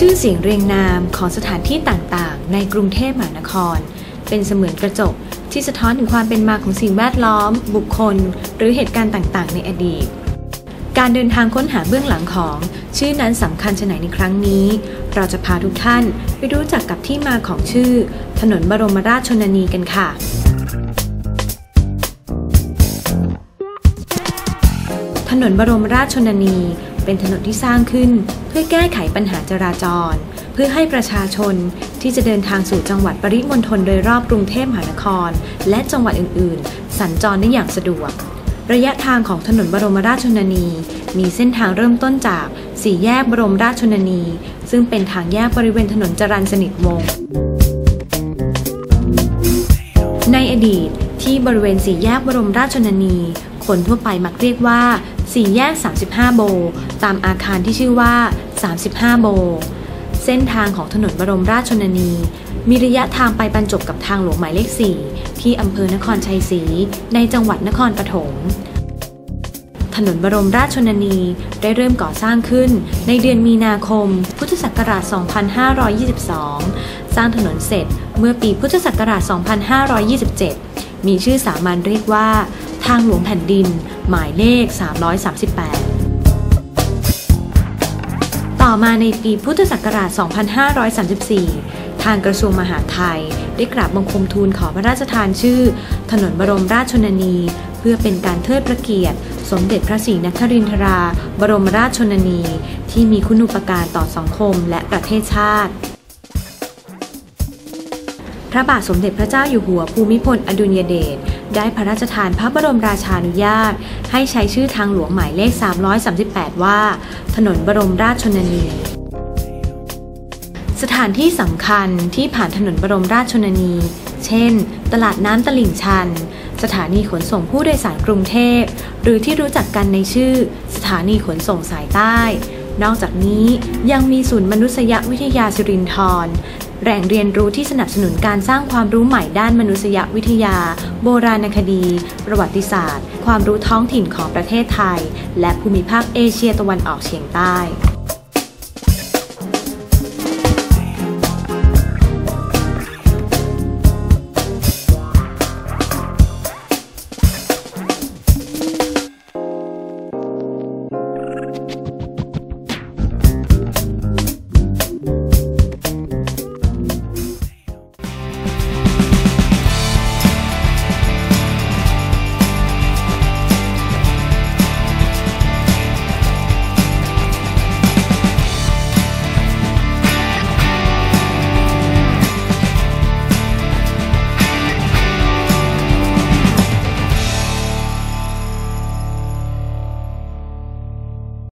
ชื่อเสียงเรียงนามของสถานที่ต่างๆ ในกรุงเทพมหานคร เป็นเสมือนกระจกที่สะท้อนถึงความเป็นมาของสิ่งแวดล้อม บุคคล หรือเหตุการณ์ต่างๆ ในอดีต การเดินทางค้นหาเบื้องหลังของ ชื่อนั้นสำคัญชะไหนในครั้งนี้ เราจะพาทุกท่านไปรู้จักกับที่มาของชื่อ ถนนบรมราชชนนีกันค่ะถนนบรมราชชนนี เป็นถนนที่สร้างขึ้น พื่อแก้ไขปัญหาจราจร เพื่อให้ประชาชนที่จะเดินทางสู่จังหวัดปริมณฑลโดยรอบกรุงเทพมหานคร และจังหวัดอื่น ๆ สัญจรได้อย่างสะดวก ระยะทางของถนนบรมราชชนนี มีเส้นทางเริ่มต้นจากสี่แยกบรมราชชนนี ซึ่งเป็นทางแยกบริเวณถนนจรัญสนิทวงศ์ในอดีตที่บริเวณสี่แยกบรมราชชนนี คนทั่วไปมักเรียกว่า สี่แยก 35 โบ ตามอาคารที่ชื่อว่า 35 โบ เส้นทางของถนนบรมราชชนนี มีระยะทางไปบรรจบกับทางหลวงหมายเลข 4 ที่อำเภอนครชัยศรี ในจังหวัดนครปฐมถนนบรมราชชนนีได้เริ่มก่อสร้างขึ้นในเดือนมีนาคม พุทธศักราช 2522 สร้างถนนเสร็จเมื่อปีพุทธศักราช 2527 มีชื่อสามัญเรียกว่า ทางหลวงแผ่นดิน หมายเลข 338 ต่อมาในปีพุทธศักราช 2534 ทางกระทรวงมหาดไทย ได้กราบบังคมทูลขอพระราชทานชื่อ ถนนบรมราชชนนี เพื่อเป็นการเทิดพระเกียรติ สมเด็จพระศรีนครินทรา บรมราชชนนี ที่มีคุณูปการต่อสังคมและประเทศชาติพระบาทสมเด็จพระเจ้าอยู่หัวภูมิพลอดุลยเดช ได้พระราชทานพระบรมราชานุญาต ให้ใช้ชื่อทางหลวงหมายเลข 338 ว่า ถนนบรมราชชนนีสถานที่สำคัญที่ผ่านถนนบรมราชชนนี เช่น ตลาดน้ำตลิ่งชัน สถานีขนส่งผู้โดยสารกรุงเทพ หรือที่รู้จักกันในชื่อ สถานีขนส่งสายใต้ นอกจากนี้ยังมีศูนย์มนุษยวิทยาสิรินธร แหล่งเรียนรู้ที่สนับสนุนการสร้างความรู้ใหม่ด้านมนุษยวิทยา โบราณคดี ประวัติศาสตร์ ความรู้ท้องถิ่นของประเทศไทย และภูมิภาคเอเชียตะวันออกเฉียงใต้